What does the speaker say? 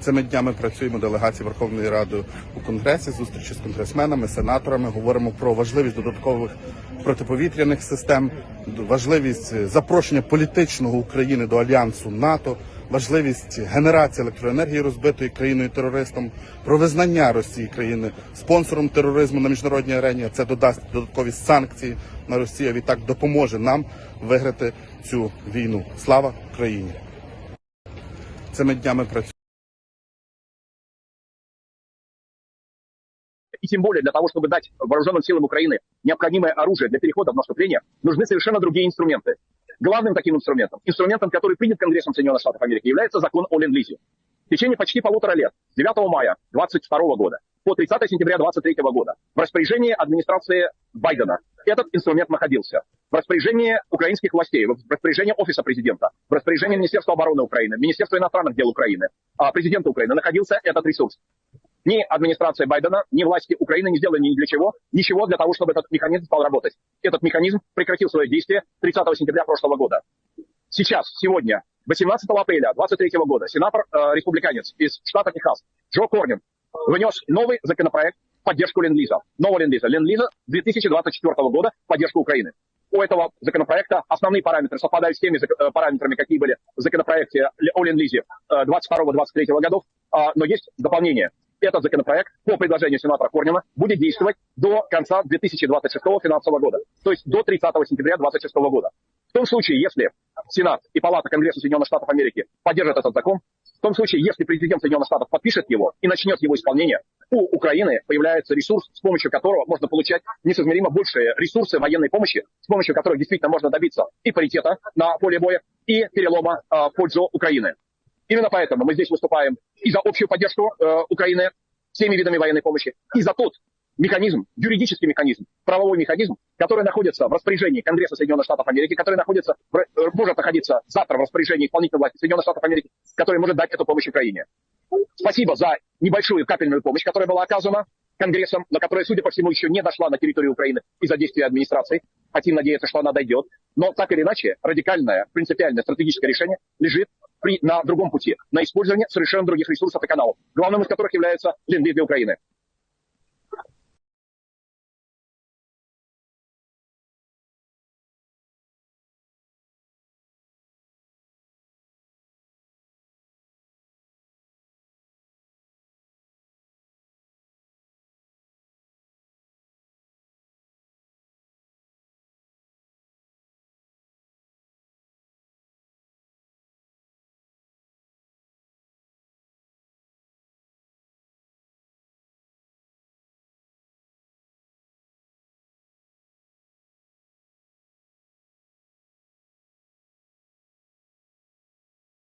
Цими днями працюємо делегації Верховної Ради у Конгресі, зустрічі з конгресменами, сенаторами. Говоримо про важливість додаткових протиповітряних систем, важливість запрошення політичного України до альянсу НАТО, важливість генерації електроенергії розбитої країною терористом, про визнання Росії країни спонсором тероризму на міжнародній арені. Це додасть додаткові санкції на Росію. Відтак допоможе нам виграти цю війну. Слава Україні! Цими днями працюємо. И тем более для того, чтобы дать вооруженным силам Украины необходимое оружие для перехода в наступление, нужны совершенно другие инструменты. Главным таким инструментом, инструментом, который принят Конгрессом Соединенных Штатов Америки, является закон о ленд-лизе. В течение почти полутора лет, с 9 мая 2022 года по 30 сентября 2023 года, в распоряжении администрации Байдена этот инструмент находился. В распоряжении украинских властей, в распоряжении Офиса президента, в распоряжении Министерства обороны Украины, Министерства иностранных дел Украины, а, президента Украины находился этот ресурс. Ни администрация Байдена, ни власти Украины не сделали ни для чего, ничего для того, чтобы этот механизм стал работать. Этот механизм прекратил свое действие 30 сентября прошлого года. Сейчас, сегодня, 18 апреля 2023 года, сенатор, э, республиканец из штата Техас Джо Корнин внес новый законопроект в поддержку Ленд-Лиза. Нового Ленд-Лиза. Ленд-Лиза 2024 года в поддержку Украины. У этого законопроекта основные параметры совпадают с теми э, параметрами, какие были в законопроекте о Ленд-Лизе э, 22-23 годов, А, но есть дополнение. Этот законопроект по предложению сенатора Корнина будет действовать до конца 2026 финансового года, то есть до 30 сентября 2026 года. В том случае, если Сенат и Палата Конгресса Соединенных Штатов Америки поддержат этот закон, в том случае, если президент Соединенных Штатов подпишет его и начнет его исполнение, у Украины появляется ресурс, с помощью которого можно получать несоизмеримо большие ресурсы военной помощи, с помощью которых действительно можно добиться и паритета на поле боя, и перелома э, в пользу Украины. Именно поэтому мы здесь выступаем и за общую поддержку э, Украины всеми видами военной помощи, и за тот механизм, юридический механизм, правовой механизм, который находится в распоряжении Конгресса Соединенных Штатов Америки, который находится, э, может находиться завтра в распоряжении исполнительной власти Соединенных Штатов Америки, который может дать эту помощь Украине. Спасибо за небольшую капельную помощь, которая была оказана Конгрессом, но которая, судя по всему, еще не дошла на территорию Украины из-за действия администрации. Хотим надеяться, что она дойдет. Но так или иначе, радикальное, принципиальное стратегическое решение лежит при, на другом пути, на использование совершенно других ресурсов и каналов, главным из которых является ленд для Украины.